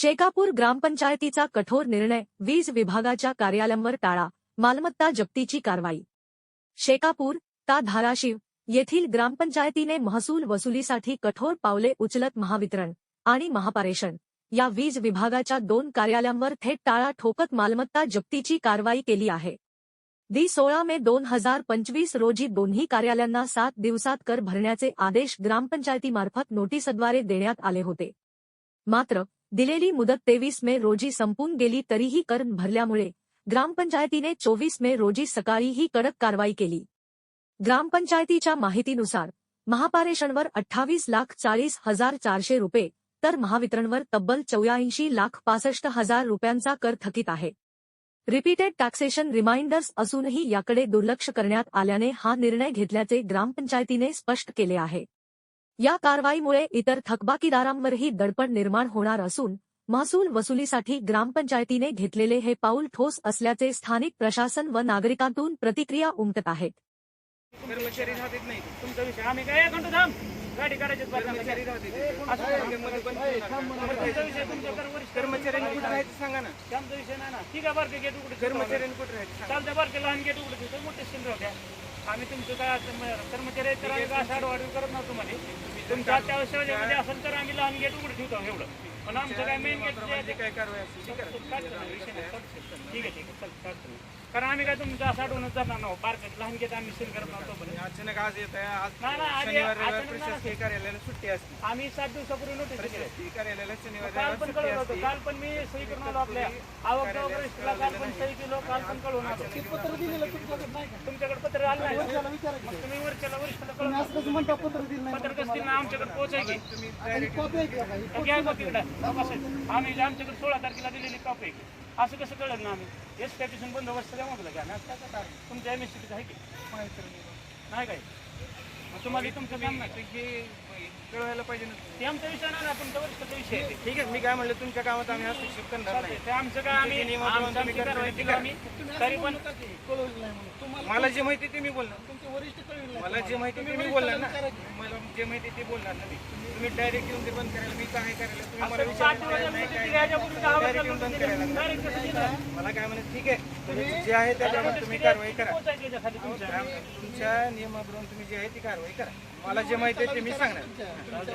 शेकापूर ग्रामपंचायतीचा कठोर निर्णय वीज विभागाच्या कार्यालयांवर टाळा मालमत्ता जप्तीची कारवाई. शेकापूर ता धाराशिव येथील ग्रामपंचायतीने महसूल वसुलीसाठी कठोर पावले उचलत महावितरण आणि महापारेषण. या वीज विभागाच्या दोन कार्यालयांवर थेट टाळा ठोकत मालमत्ता जप्तीची कारवाई केली आहे. दी सोळा मे दोन हजार पंचवीस रोजी दोन्ही कार्यालयांना सात दिवसात कर भरण्याचे आदेश ग्रामपंचायतीमार्फत नोटीसद्वारे देण्यात आले होते. मात्र दिलेली मुदत तेवीस मे रोजी संपून गेली तरीही कर भरल्यामुळे ग्रामपंचायतीने चोवीस मे रोजी सकाळी ही कडक कारवाई केली. ग्रामपंचायतीच्या माहितीनुसार महापारेषणवर अठ्ठावीस लाख चाळीस हजार चारशे रुपये तर महावितरणवर तब्बल चौऱ्याऐंशी लाख पासष्ट हजार रुपयांचा कर थकीत आहे. रिपीटेड टॅक्सेशन रिमाइंडर्स असूनही याकडे दुर्लक्ष करण्यात आल्याने हा निर्णय घेतल्याचे ग्रामपंचायतीने स्पष्ट केले आहे. या कारवाईमुळे इतर थकबाकीदारांवरही दडपण निर्माण होणार असून महसूल वसुलीसाठी ग्रामपंचायतीने घेतलेले हे पाऊल ठोस असल्याचे स्थानिक प्रशासन व नागरिकांतून प्रतिक्रिया उमटत आहेत. कर्मचाऱ्यांनी आम्ही तुमचं काय कर्मचारी तर आम्ही काय असं आडवाडवी करत नव्हतो मध्ये तुमच्या अत्यावश्यकतेमध्ये असेल तर आम्ही लहान गेट उघडे ठेवतो एवढं. पण आमचं काय मेन गेट काय कारवाई ठीक आहे. ठीक आहे चल कारण आम्ही काय तुमचं असं जाणार नव्हतो बारकात लहान गेट आम्ही सील करत नव्हतो पण. अचानक आज येत आहे आज नाही, नाही, आज- शनिवार रविवार अचानक नाही. प्रशासकीय कार्यालयाला सुट्टी असते. आम्ही सात दिवसापूर्वी नोटीस दिली प्रशासकीय कार्यालयाला शनिवार काल रविवार पण सुट्टी कळवलं होतं. असते. काल पण मी सही करून आलो आपल्या. आवक जावक रजिस्टरला काल पण सही केलो काल पण कळवून आलो. पत्र दिलेलं तुमच्याकडे नाही का? तुमच्याकडे पत्र आलं नाही. त्याला विचारा की. मग तुम्ही वरच्याला वरिष्ठाला कसं म्हणता पत्र दिलं नाही पत्र कसं दिलं आमच्याकडे पोहोचाय की आणि कॉपी आहे का? काही? घ्या कॉपीकडे आम्ही आमच्याकडे सोळा तारखेला दिलेली कॉपी आहे. की. असं कसं कळलं ना आम्ही? एस पॅटिशन बंदोबस्त द्या म्हटलं का? नाही असं काय तुमच्या एम एस सी आहे की? नाही काय तुम्हाला तुमचं काम नाही हे कळवायला पाहिजे ना ते. आमचा विषय नाही ना तुमचा वरिष्ठाचा विषय आहे ते. ठीक आहे मी काय म्हणलं तुमच्या कामात आम्ही हस्तक्षेप करणार नाही. ते आमचं काय आम्ही तुमचे नियमाप्रमाणे आमचं तुम्ही आमची कारवाई करता केली आम्ही. तरी पण मला जे माहिती ते मी बोलणार. मला जे माहिती ते मी बोलणार ना. मला जे माहिती ते बोलणार ना मी. तुम्ही डायरेक्ट येऊन ते बंद करायला मी काय करायला तुम्ही मला विचारलं नाही काय येऊन बंद. करायला? मला काय म्हणत ठीक आहे तुम्ही जे आहे त्याप्रमाणे तुम्ही कारवाई करा. तुमच्या. नियमाप्रमाणे तुम्ही जे आहे ती कारवाई करा. मला जे माहिती आहे ते मी सांगणार.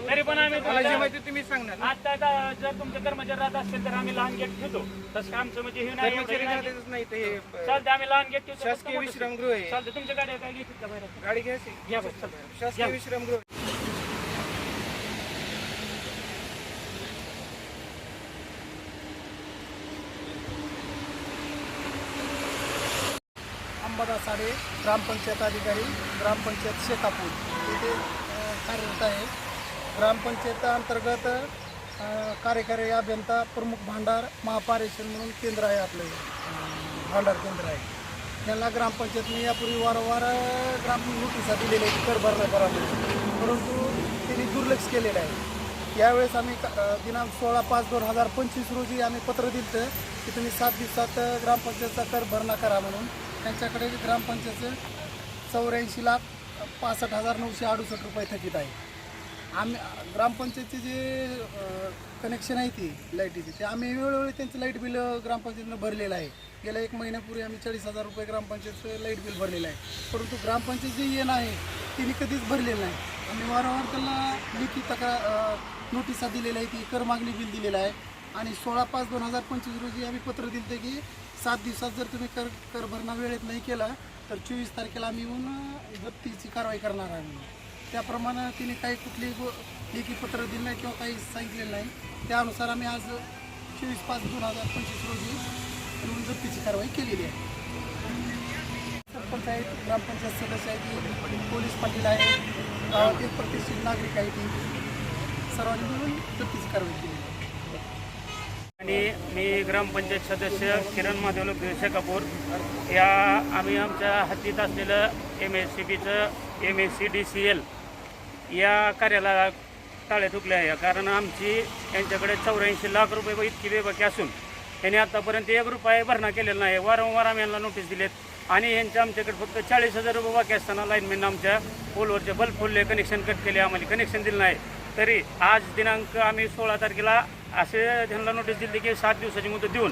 तरी पण आम्ही मला जे माहिती आहे ते मी सांगणार. आता जर तुमचे कर्मचारी राहत असतील तर आम्ही लहान गेट ठेवतो. तसं आमचं म्हणजे हे नाही कर्मचारी. राहतच नाही ते हे, चालतं आम्ही लहान गेट ठेवतो शासकीय विश्रामगृह आहे. चालतं तुमच्या काय का बाहेर? गाडी घ्यायची घ्या शासकीय विश्रामगृह अंबादास साडे ग्रामपंचायत अधिकारी ग्रामपंचायत शेकापूर. येथे कार्यरत आहे. ग्रामपंचायत अंतर्गत कार्यकारी अभियंता प्रमुख भांडार महापारेषण म्हणून केंद्र आहे आपलं. भांडार केंद्र आहे. त्यांना ग्रामपंचायतने यापूर्वी वारंवार ग्राम नोटिसा दिलेल्या आहेत कर भरणा करा म्हणून परंतु त्यांनी दुर्लक्ष केलेलं आहे. यावेळेस आम्ही दिनांक सोळा पाच दोन हजार पंचवीस रोजी आम्ही पत्र दिलं की तुम्ही सात दिवसात ग्रामपंचायतचा कर भरणा करा म्हणून. त्यांच्याकडे ग्रामपंचायतचं चौऱ्याऐंशी लाख पासष्ट हजार नऊशे अडुसष्ट रुपये थकीत आहे. आम्ही ग्रामपंचायतचे जे कनेक्शन आहे ती लाईटीचे ते आम्ही वेळोवेळी त्यांचं लाइट बिल ग्रामपंचायतीनं भरलेलं आहे. गेल्या एक महिन्यापूर्वी आम्ही चाळीस हजार रुपये ग्रामपंचायतचं लाइट बिल भरलेलं आहे. परंतु ग्रामपंचायत जे येणं आहे तिने कधीच भरलेलं नाही. आम्ही वारंवार त्यांना लिखित तक्रार नोटिसा दिलेल्या आहे ती कर मागणी बिल दिलेलं आहे. आणि सोळा पाच दोन हजार पंचवीस रोजी आम्ही पत्र दिलं की सात दिवसात जर तुम्ही कर कर भरणा वेळेत नाही केला तर चोवीस तारखेला आम्ही येऊन जप्तीची कारवाई करणार आहे त्याप्रमाणे तिने काही कुठली लेखी पत्र दिलं नाही किंवा काही सांगितलेलं नाही. त्यानुसार आम्ही आज चोवीस पाच दोन हजार पंचवीस रोजी येऊन जप्तीची कारवाई केलेली आहे. सरपंच आहेत ग्रामपंचायत सदस्य आहेत पोलीस पाटील आहे गावातील प्रतिष्ठित नागरिक आहेत. सर्वांनी मिळून जप्तीची कारवाई केली आहे. आणि मी ग्रामपंचायत सदस्य किरण महादेव कपूर या आम्ही आमच्या हातीत असलेलं M S C बीचं M S C D C L या कार्याला टाळे तुकले आहे. कारण आमची यांच्याकडे चौऱ्याऐंशी लाख रुपये इतकी बेबाकी असून यांनी आतापर्यंत एक रुपये भरणा केलेला नाही. वारंवार आम्ही यांना नोटीस दिलेत. आणि यांच्या आमच्याकडे फक्त चाळीस हजार रुपये बाकी असताना लाईनमॅन आमच्या पोलवरचे बल्ब फोडले कनेक्शन कट केले आम्हाला कनेक्शन दिलं नाही. तरी आज दिनांक आम्ही सोळा तारखेला असे त्यांना नोटीस दिली की सात दिवसाची मुदत देऊन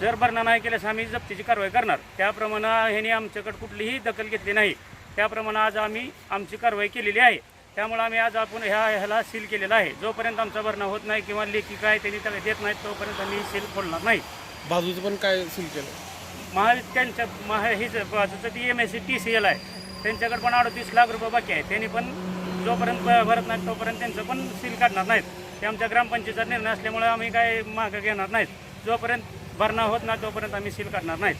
जर भरणा नाही केल्यास आम्ही जप्तीची कारवाई करणार. त्याप्रमाणे ह्यांनी आमच्याकडे कुठलीही दखल घेतली नाही. त्याप्रमाणे आज आम्ही आमची कारवाई केलेली आहे. त्यामुळे आम्ही आज आपण ह्या ह्याला सील केलेला आहे. जोपर्यंत आमचा भरणा होत नाही किंवा लेखी काय त्यांनी त्याला देत नाहीत तोपर्यंत आम्ही सील खोलणार नाही. बाजूचं पण काय सील केलं? महा त्यांच्या महा हीच बाजूचं ती M S C T C L आहे. त्यांच्याकडे पण अडतीस लाख रुपये बाकी आहे. त्यांनी पण जोपर्यंत भरत नाहीत तोपर्यंत त्यांचं पण सील काढणार नाहीत. ते आमच्या ग्रामपंचायतीचा निर्णय असल्यामुळे आम्ही काय मागं घेणार नाहीत. जोपर्यंत भरणा होत नाही तोपर्यंत आम्ही सील करणार नाहीत.